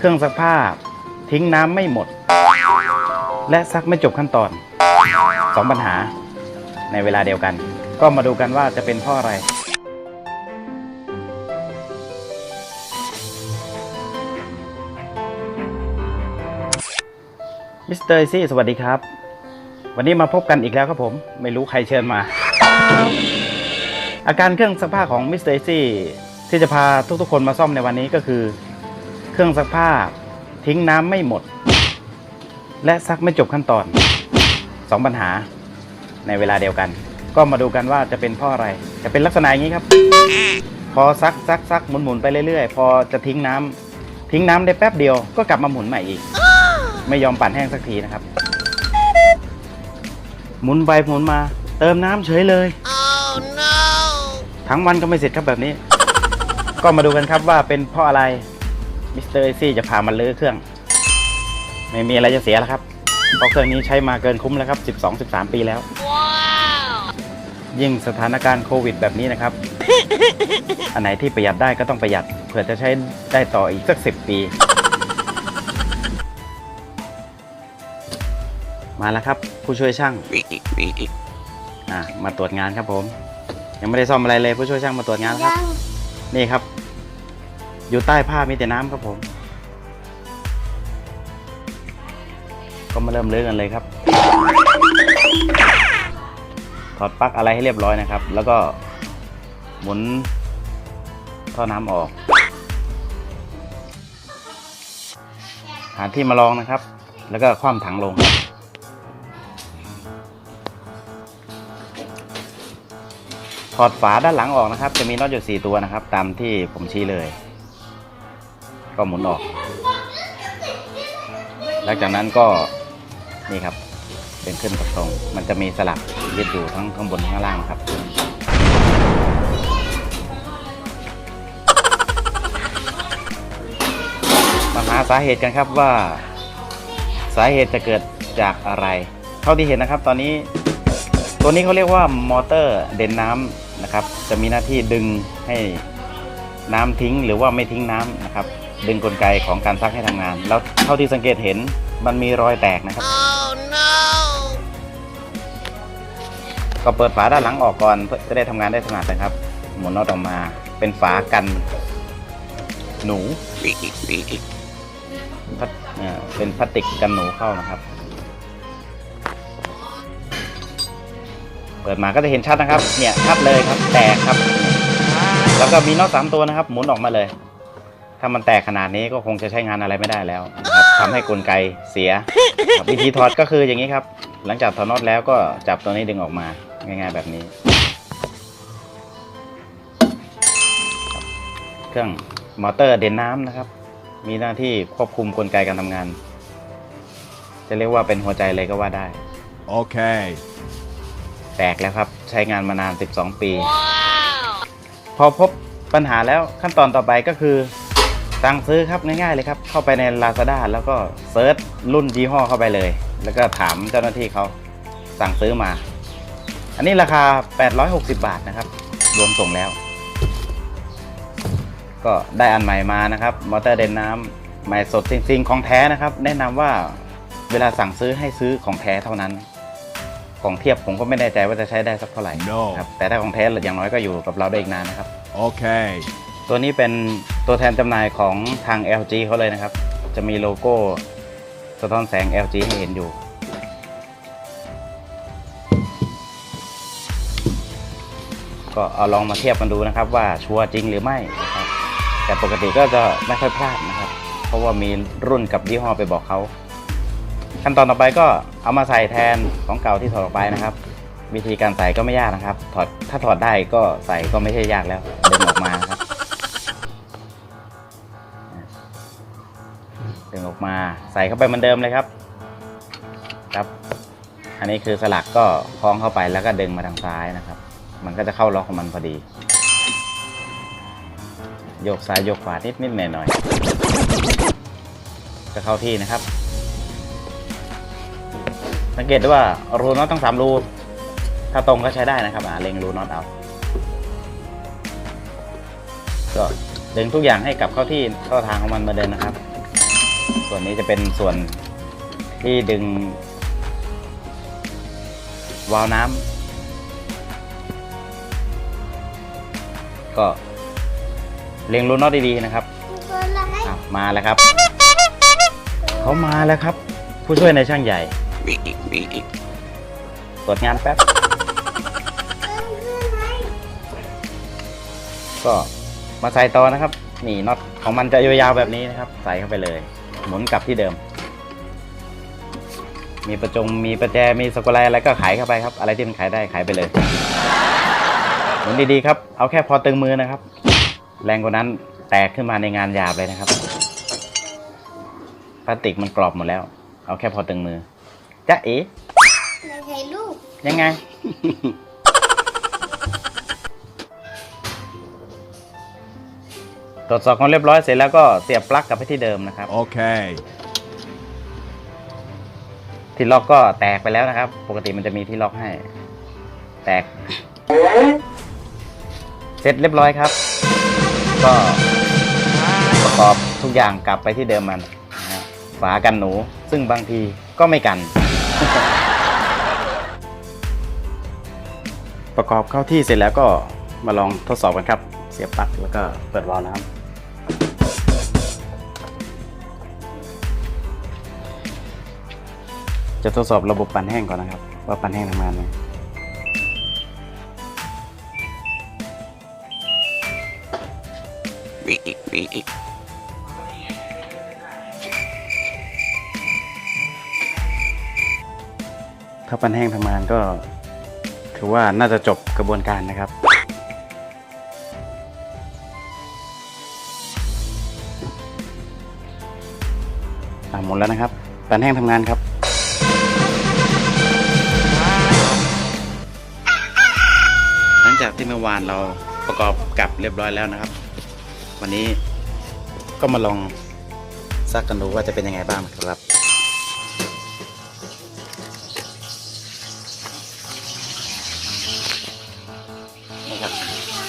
เครื่องซักผ้า ทิ้งน้ำไม่หมด และซักไม่จบขั้นตอนสองปัญหา ในเวลาเดียวกัน ก็มาดูกันว่าจะเป็นเพราะอะไรมิสเตอร์ซี่สวัสดีครับ วันนี้มาพบกันอีกแล้วครับผม ไม่รู้ใครเชิญมา อาการเครื่องซักผ้าของมิสเตอร์ซี่ที่จะพาทุกๆคนมาซ่อมในวันนี้ก็คือ เครื่องซักผ้า ทิ้งน้ำไม่หมด และซักไม่จบขั้นตอนสองปัญหา ในเวลาเดียวกัน ก็มาดูกันว่าจะเป็นเพราะอะไร จะเป็นลักษณะอย่างนี้ครับ พอซักซักซักหมุนหมุนไปเรื่อยๆ พอจะทิ้งน้ำทิ้งน้ำได้แป๊บเดียวก็กลับมาหมุนใหม่อีก ไม่ยอมปั่นแห้งสักทีนะครับ หมุนไปหมุนมา เติมน้ำเฉยเลย Oh no! ทั้งวันก็ไม่เสร็จครับแบบนี้ ก็มาดูกันครับว่าเป็นเพราะอะไร มิสเตอร์เอซี่จะพามาลื้อเครื่อง ไม่มีอะไรจะเสียแล้วครับเพราะเครื่องนี้ใช้มาเกินคุ้มแล้วครับ 12-13 ปีแล้ว Wow! ยิ่งสถานการณ์โควิดแบบนี้นะครับ อันไหนที่ประหยัดได้ก็ต้องประหยัด เผื่อจะใช้ได้ต่ออีกสักสิบปี มาแล้วครับ ผู้ช่วยช่างอะมาตรวจงานครับผม ยังไม่ได้ซ่อมอะไรเลยผู้ช่วยช่างมาตรวจงานแล้วครับ นี่ครับ อยู่ใต้ผ้ามีแต่น้ำครับผม ก็มาเริ่มเลือกันเลยครับ ถอดปลั๊กอะไรให้เรียบร้อยนะครับ แล้วก็หมุนท่อน้ำออก หาที่มาลองนะครับ แล้วก็คว่ำถังลงครับถอดฝาด้านหลังออกนะครับ จะมีน็อตอยู่ 4 ตัวนะครับ ตามที่ผมชี้เลย ก็หมุนออก หลังจากนั้นก็นี่ครับเป็นขึ้นกับตรง มันจะมีสลักยึดอยู่ทั้งข้างบนข้างล่างครับ มาหาสาเหตุกันครับว่าสาเหตุจะเกิดจากอะไร เท่าที่เห็นนะครับ ตอนนี้ตัวนี้เขาเรียกว่ามอเตอร์เด่นน้ำนะครับ จะมีหน้าที่ดึงให้น้ำทิ้งหรือว่าไม่ทิ้งน้ำนะครับ ดึงกลไกของการซักให้ทำงาน แล้วเท่าที่สังเกตเห็นมันมีรอยแตกนะครับ Oh no! ก็เปิดฝาด้านหลังออกก่อนเพื่อจะได้ทำงานได้ถนัดนะครับ หมุนน็อตออกมาเป็นฝากัน หนูพลาสเอ่อเป็นพลาสติกกันหนูเข้านะครับเปิดมาก็จะเห็นชัดนะครับ เนี่ยชัดเลยครับ แตกครับ แล้วก็มีน็อตสามตัวนะครับ หมุนออกมาเลย ถ้ามันแตกขนาดนี้ก็คงจะใช้งานอะไรไม่ได้แล้วนะครับทำให้กลไกเสียครับวิธีถอดก็คืออย่างนี้ครับ หลังจากถอดน็อตแล้วก็จับตัวนี้ดึงออกมาง่าย ๆ แบบนี้ครับเครื่องมอเตอร์เด่นน้ำนะครับ มีหน้าที่ควบคุมกลไกการทำงาน จะเรียกว่าเป็นหัวใจเลยก็ว่าได้ Okay. แตกแล้วครับ ใช้งานมานาน 12 ปี Wow! พอพบปัญหาแล้วขั้นตอนต่อไปก็คือ สั่งซื้อครับง่ายๆเลยครับ เข้าไปใน Lazada แล้วก็เซิร์ชรุ่นยี่ห้อเข้าไปเลย แล้วก็ถามเจ้าหน้าที่เขาสั่งซื้อมา อันนี้ราคา 860 บาทนะครับ รวมส่งแล้ว ก็ได้อันใหม่มานะครับ มอเตอร์เดนน้ำใหม่สดจริงๆของแท้นะครับ แนะนำว่าเวลาสั่งซื้อให้ซื้อของแท้เท่านั้น ของเทียบผมก็ไม่แน่ใจว่าจะใช้ได้สักเท่าไหร่ No ครับแต่ถ้าของแท้อย่างน้อยก็อยู่กับเราได้อีกนานนะครับ Okay. ตัวนี้เป็นตัวแทนจำหน่ายของทาง LG เขาเลยนะครับ จะมีโลโก้สะท้อนแสง LG ให้เห็นอยู่ ก็เอาลองมาเทียบกันดูนะครับว่าชัวร์จริงหรือไม่นะครับแต่ปกติก็จะไม่ค่อยพลาดนะครับ เพราะว่ามีรุ่นกับยี่ห้อไปบอกเขา ขั้นตอนต่อไปก็เอามาใส่แทนของเก่าที่ถอดออกไปนะครับ วิธีการใส่ก็ไม่ยากนะครับ ถอดถ้าถอดได้ก็ใส่ก็ไม่ใช่ยากแล้วเดึงออกมา ดึงออกมาใส่เข้าไปเหมือนเดิมเลยครับ ครับ อันนี้คือสลักก็คล้องเข้าไปแล้วก็ดึงมาทางซ้ายนะครับ มันก็จะเข้าล็อกของมันพอดี โยกซ้ายโยกขวานิดนิดหน่อยหน่อยจะเข้าที่นะครับ สังเกตด้ว่ารูน็อตทั้งสามรู ถ้าตรงก็ใช้ได้นะครับอ่าเล็งรูน็อตเอาก็ดึงทุกอย่างให้กลับเข้าที่เข้าทางของมันมาเดินนะครับ ส่วนนี้จะเป็นส่วนที่ดึง วาล์วน้ำก็เล็งรูน็อตดีๆนะครับอะมาแล้วครับ เขามาแล้วครับ ผู้ช่วยในช่างใหญ่ตรวจงานแป๊บ ก็มาใส่ต่อนะครับ นี่น็อตของมันจะยาวๆแบบนี้นะครับ ใส่เข้าไปเลย หมุนกลับที่เดิม มีประจงมีประแจมีสกุลไลอะไรก็ขายเข้าไปครับ อะไรที่มันขายได้ขายไปเลยหมุนดีๆครับ เอาแค่พอตึงมือนะครับ แรงกว่านั้นแตกขึ้นมาในงานหยาบเลยนะครับพลาสติกมันกรอบหมดแล้ว เอาแค่พอตึงมือจ๊ะเอ๋ในถ่ายรูปยังไง ตรวจสอบความเรียบร้อยเสร็จแล้วก็เสียบปลั๊กกลับไปที่เดิมนะครับ Okay. ที่ล็อกก็แตกไปแล้วนะครับ ปกติมันจะมีที่ล็อกให้ แตก เสร็จเรียบร้อยครับ ก็ประกอบทุกอย่างกลับไปที่เดิมมันนะฮะฝากันหนู ซึ่งบางทีก็ไม่กัน ประกอบเข้าที่เสร็จแล้วก็มาลองทดสอบกันครับ เสียบปลั๊กแล้วก็เปิดวาล์วน้ำ จะทดสอบระบบปั่นแห้งก่อนนะครับ ว่าปั่นแห้งทำงานไหมถ้าปั่นแห้งทำงานก็ถือว่าน่าจะจบกระบวนการนะครับหมดแล้วนะครับปั่นแห้งทำงานครับ จากที่เมื่อวานเราประกอบกับเรียบร้อยแล้วนะครับ วันนี้ก็มาลองซักกันดูว่าจะเป็นยังไงบ้างครับนี่ครับ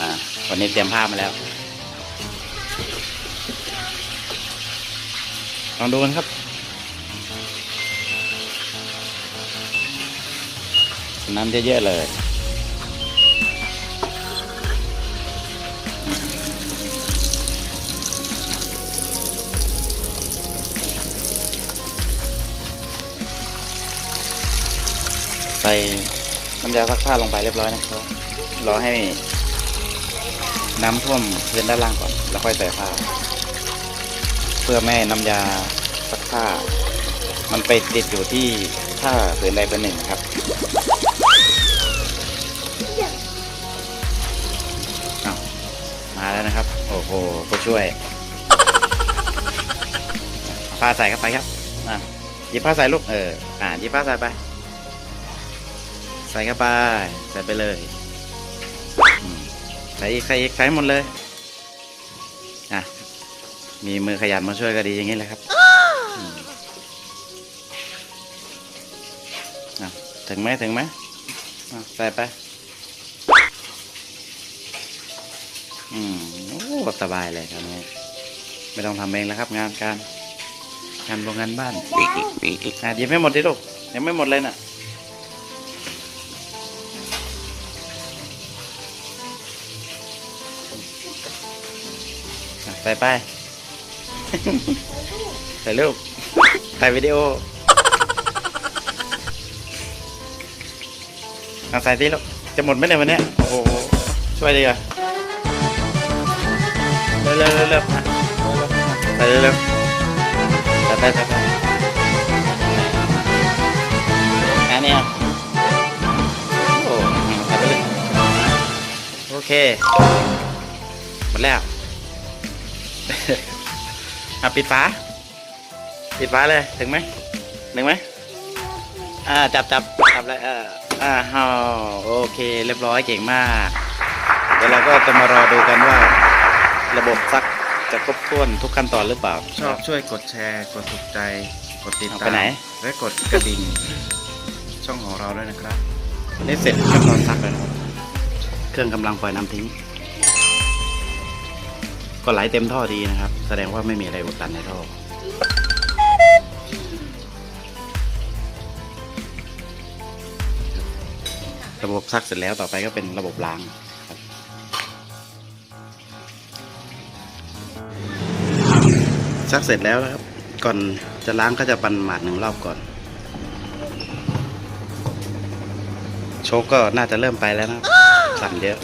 อ่าวันนี้เตรียมผ้ามาแล้วลองดูกันครับน้ำเยอะๆเลย ใส่น้ำยาซักผ้าลงไปเรียบร้อยนะครับรอให้น้ำท่วมพื้นด้านล่างก่อน แล้วค่อยใส่ผ้า เพื่อไม่ให้น้ำยาซักผ้า มันไปติดอยู่ที่ผ้าผืนใดผืนหนึ่งครับมาแล้วนะครับ โอ้โหผู้ช่วย ผ้าใส่เข้าไปครับอะหยิบผ้าใส่ลูกเอออ่าหยิบผ้าใส่ไป ใส่เข้าไป ใส่ไปเลยอืมใส่อีกใส่อีกใส่หมดเลย อะ มีมือขยันมาช่วยก็ดีอย่างนี้แหละครับอืมอะถึงไหมถึงไหมอะใส่ไป อืมโอ้สบายเลยครับนี้ไม่ต้องทำเองแล้วครับ งานการงานโรงงานบ้านอะหยิบไม่หมดดิลูกยังไม่หมดเลยน่ะอะ ใส่ไปใส่รูป ถ่ายวิดีโอเอาใส่ที่ลูกจะหมดไหมเนี่ยวันเนี้ยโอ้โห ช่วยดีกว่าเร็วเร็วเร็วเร็วอะใส่เร็วเร็วใส่ไปใส่ไปอันเนี้ยโอ้ใส่ไปเลย โอเค หมดแล้ว อะปิดฝาปิดฝาเลยถึงไหมถึงไหมอ่าจับจับจับเลยเอออ่าฮาโอเค เรียบร้อยเก่งมาก เดี๋ยวเราก็จะมารอดูกันว่า ระบบซักจะครบถ้วนทุกขั้นตอนหรือเปล่า ชอบช่วยกดแชร์กดถูกใจกดติดเอาตาไปมไหน และกดกระดิ่ง ช่องของเราด้วยนะครับ นี่เสร็จขั้นตอนซักแล้วนะครับ เครื่องกำลังปล่อยน้ำทิ้ง ก็ไหลเต็มท่อดีนะครับ แสดงว่าไม่มีอะไรอุดตันในท่อระบบซักเสร็จแล้วต่อไปก็เป็นระบบล้างซักเสร็จแล้วนะครับ ก่อนจะล้างก็จะปันหมาดหนึ่งรอบก่อน โชกก็น่าจะเริ่มไปแล้วนะสั่นเยอะ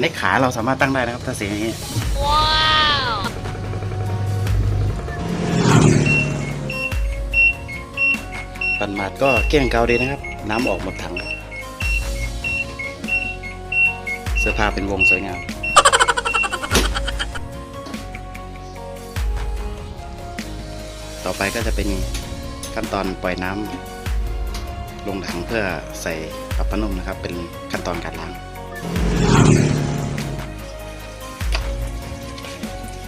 อันนี้ขาเราสามารถตั้งได้นะครับถ้าสีอย่างนี้ Wow! ปันหมาดก็เกลี้ยงเกาดีนะครับ น้ำออกหมดถังครับเสื้อผ้าเป็นวงสวยงามต่อไปก็จะเป็นขั้นตอนปล่อยน้ำลงถังเพื่อใส่ปรับผ้านุ่มนะครับ เป็นขั้นตอนการล้าง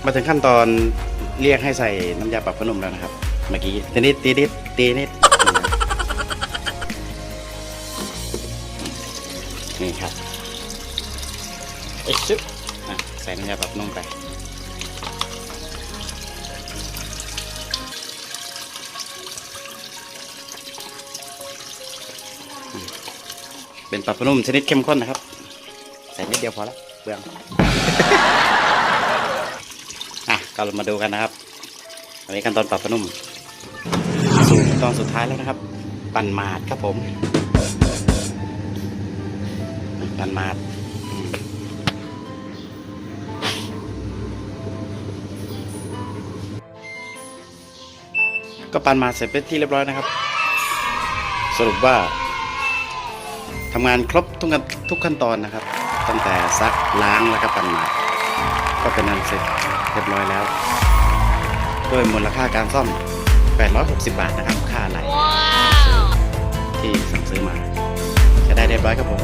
มาถึงขั้นตอนเรียกให้ใส่น้ำยาปรับผ้านุ่มแล้วนะครับ เมื่อกี้ตีนิดตีนิดตีนิดนี่ครับเอ๊ะซึบใส่น้ำยาปรับผนุ่มไปเป็นปรับผนุ่มชนิดเข้มข้นนะครับ ใส่นิดเดียวพอแล้วเบื่องอะ ก็เรามาดูกันนะครับ อันนี้ขั้นตอนปรับผ้านุ่ม สู่ขั้นตอนสุดท้ายแล้วนะครับ ปั่นหมาดครับผม ปั่นหมาดก็ปั่นมาเสร็จเป็นที่เรียบร้อยนะครับ สรุปว่าทำงานครบทุกขั้นทุกขั้นตอนนะครับ ตั้งแต่ซักล้างแล้วก็ปั่นมาก็เป็นอันเสร็จ เรียบร้อยแล้วด้วยมูลค่าการซ่อม 860 บาทนะครับ ค่าอะไร Wow! ที่สั่งซื้อมา จะได้เรียบร้อยครับผม